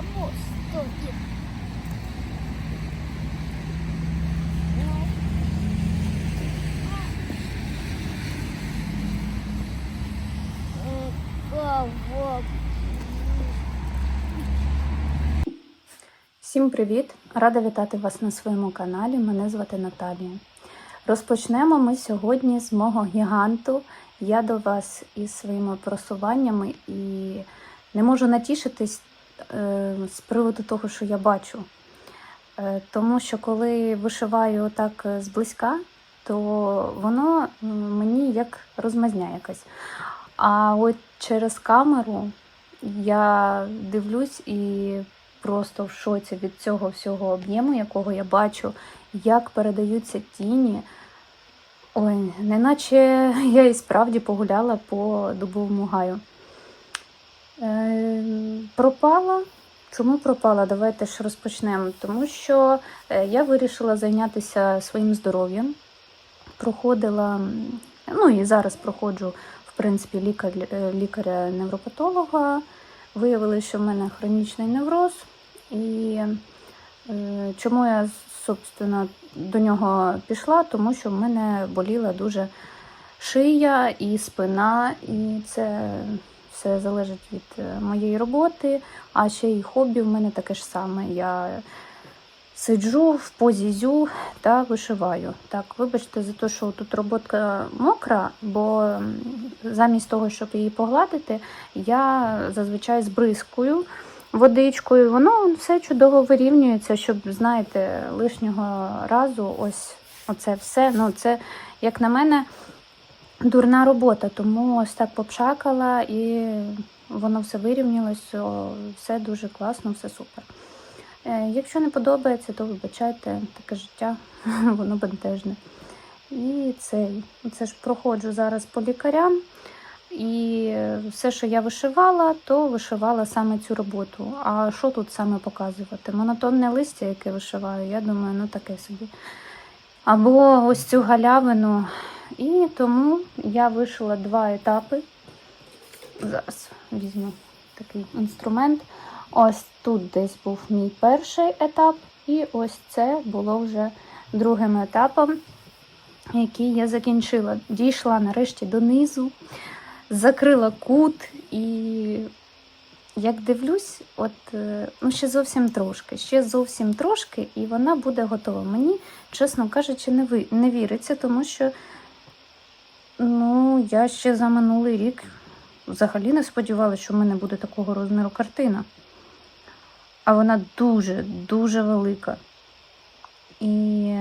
Кого? Всім привіт! Рада вітати вас на своєму каналі. Мене звати Наталія. Розпочнемо ми сьогодні з мого гіганту. Я до вас із своїми просуваннями і не можу натішитись з приводу того, що я бачу. Е, тому що коли вишиваю так е, зблизька, то воно мені як розмазня якась. А от через камеру я дивлюсь і просто в шоці від цього всього об'єму, якого я бачу, як передаються тіні. Ой, неначе я і справді погуляла по дубовому гаю. Е, пропала. Чому пропала? Давайте ж розпочнемо. Тому що е, я вирішила зайнятися своїм здоров'ям. Проходила, ну і зараз проходжу, в принципі, лікар, е, лікаря-невропатолога. Виявили, що в мене хронічний невроз. І е, чому я, собственно, до нього пішла? Тому що в мене боліла дуже шия і спина, і це все залежить від е, моєї роботи, а ще й хобі в мене таке ж саме. Я сиджу в позі зю та вишиваю. Так, вибачте за те, що тут робота мокра, бо замість того, щоб її погладити, я зазвичай збризкую водичкою. Воно все чудово вирівнюється, щоб, знаєте, лишнього разу ось оце все. Ну, це, як на мене, дурна робота. Тому ось так попшакала і воно все вирівнялось, все дуже класно, все супер. Е, Якщо не подобається, то вибачайте, таке життя, воно бентежне. І це, це ж проходжу зараз по лікарям. І все, що я вишивала, то вишивала саме цю роботу. А що тут саме показувати? Монотонне листя, яке вишиваю, я думаю, ну таке собі. Або ось цю галявину. І тому я вишила два етапи. Зараз візьму такий інструмент. Ось тут десь був мій перший етап, і ось це було вже другим етапом, який я закінчила. Дійшла нарешті донизу, закрила кут і як дивлюсь, от е, ну ще зовсім трошки, ще зовсім трошки, і вона буде готова. Мені, чесно кажучи, не, віриться, тому що ну, я ще за минулий рік взагалі не сподівалася, що в мене буде такого розміру картина. А вона дуже, дуже велика. І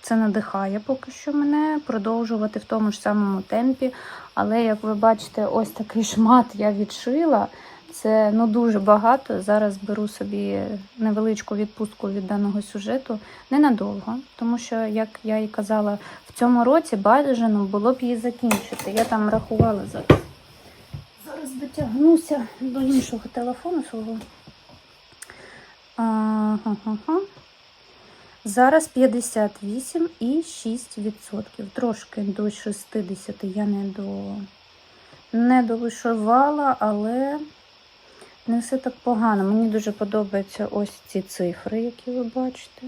це надихає поки що мене продовжувати в тому ж самому темпі. Але, як ви бачите, ось такий шмат я відшила. Це ну, дуже багато. Зараз беру собі невеличку відпустку від даного сюжету ненадовго, тому що, як я і казала, в цьому році бажано було б її закінчити. Я там рахувала зараз. Зараз дотягнуся до іншого телефону свого. Зараз 58,6%. Трошки до 60% я не до не довишивала, але не все так погано. Мені дуже подобаються ось ці цифри, які ви бачите.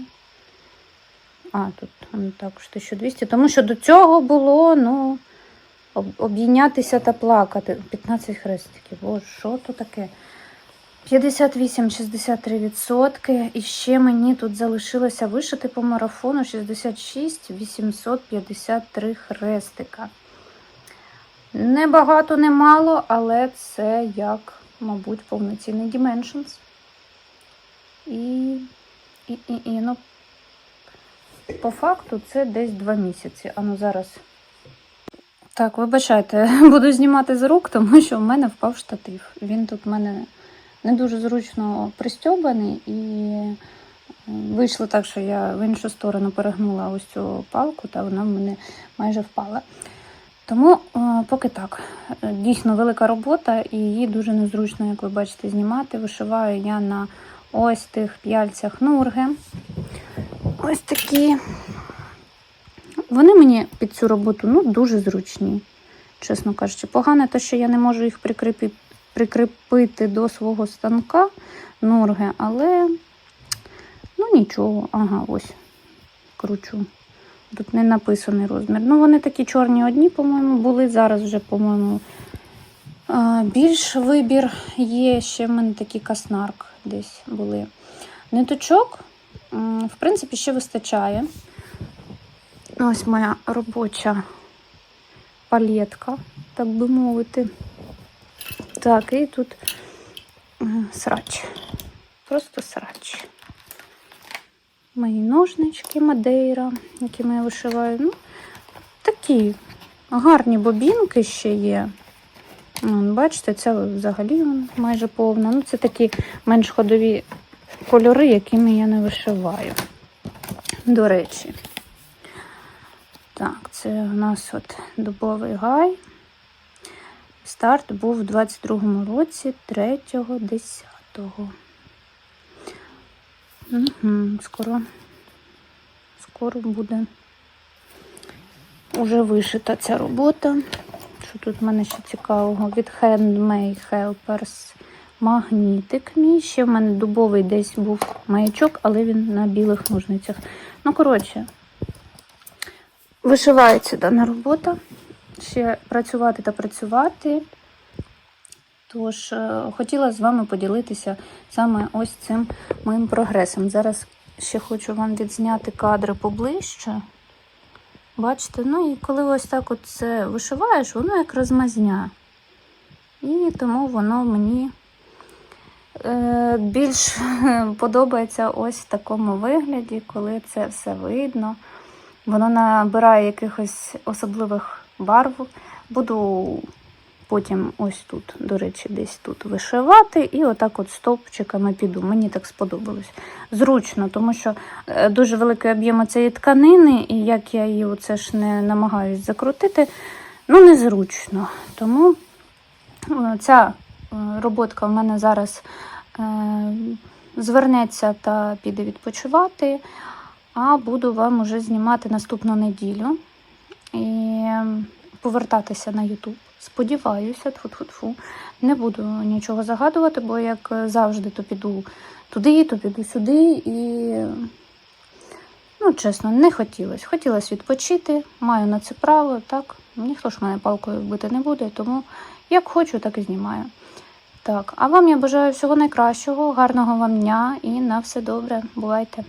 А, тут ну, також 1200. Тому що до цього було, ну, об- обійнятися та плакати. 15 хрестиків. Боже, що то таке? 58-63%. І ще мені тут залишилося вишити по марафону 66 853 хрестика. Не багато, не мало, але це як, мабуть, повноцінний Dimensions. І, і, і, і ну, по факту це десь 2 місяці. А ну зараз. Так, вибачайте, буду знімати з рук, тому що в мене впав штатив. Він тут в мене не дуже зручно пристьобаний і е, вийшло так, що я в іншу сторону перегнула ось цю палку, та вона в мене майже впала. Тому е, поки так. Е, Дійсно велика робота, і її дуже незручно, як ви бачите, знімати. Вишиваю я на ось тих п'яльцях нурги. Ось такі. вони мені під цю роботу ну, дуже зручні, чесно кажучи. Погано те, що я не можу їх прикріпити, прикріпити до свого станка норги, але ну нічого, ага, ось кручу. Тут не написаний розмір. Ну, вони такі чорні одні, по-моєму, були. Зараз вже, по-моєму, більш вибір є. Ще в мене такі каснарк десь були. Ниточок, в принципі, ще вистачає. Ось моя робоча палетка, так би мовити. Так, і тут срач. Просто срач. Мої ножнички Мадейра, якими я вишиваю. Ну, такі гарні бобінки ще є. Вон, бачите, це взагалі майже повна. Ну, це такі менш ходові кольори, якими я не вишиваю. До речі. Так, це у нас от дубовий гай. Старт був у 22-му році 3.10. Скоро, скоро буде уже вишита ця робота. Що тут в мене ще цікавого? Від Handmade Helpers магнітик мій. Ще в мене дубовий десь був маячок, але він на білих ножницях. Ну, коротше, вишивається дана робота. Ще працювати та працювати. Тож, е, хотіла з вами поділитися саме ось цим моїм прогресом. Зараз ще хочу вам відзняти кадри поближче. Бачите, ну і коли ось так от це вишиваєш, воно як розмазня. І тому воно мені е, більш подобається ось в такому вигляді, коли це все видно. Воно набирає якихось особливих барв. Буду потім ось тут, до речі, десь тут вишивати, і отак от стовпчиками піду. Мені так сподобалось. Зручно, тому що е, дуже великий об'єм цієї тканини, і як я її оце ж не намагаюсь закрутити, ну незручно. Тому е, ця е, роботка в мене зараз звернеться та піде відпочивати, а буду вам уже знімати наступну неділю і повертатися на YouTube. Сподіваюся, тфу-тфу-тфу. Не буду нічого загадувати, бо як завжди, то піду туди, то піду сюди. І, ну, чесно, не хотілося. Хотілося відпочити, маю на це право, так. Ніхто ж мене палкою бити не буде, тому як хочу, так і знімаю. Так, а вам я бажаю всього найкращого, гарного вам дня і на все добре. Бувайте!